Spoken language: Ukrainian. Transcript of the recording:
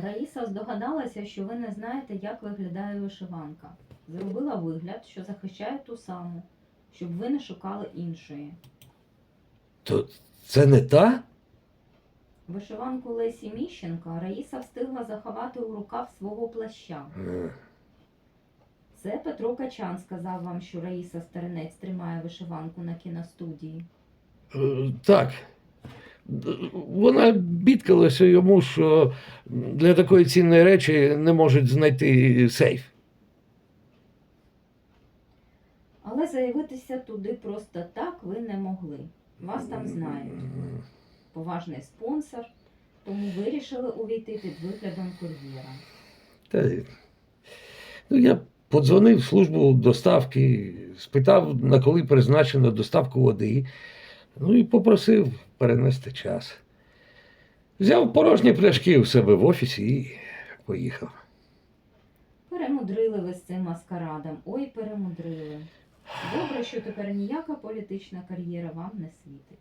Раїса здогадалася, що ви не знаєте, як виглядає вишиванка. Зробила вигляд, що захищає ту саму, щоб ви не шукали іншої. То це не та? Вишиванку Лесі Міщенка Раїса встигла заховати у рукав свого плаща. Е, Це Петро Качан сказав вам, що Раїса Стернець тримає вишиванку на кіностудії. е, Так. Вона бідкалася йому, що для такої цінної речі не можуть знайти сейф. Але заявитися туди просто так ви не могли. Вас там знають. Поважний спонсор, тому вирішили увійти під виглядом кур'єра. Та, ну, я подзвонив в службу доставки, спитав, на коли призначено доставку води, ну і попросив перенести час. Взяв порожні пляшки у себе в офісі і поїхав. Перемудрили ви з цим маскарадом. Ой, перемудрили. Добре, що тепер ніяка політична кар'єра вам не світить.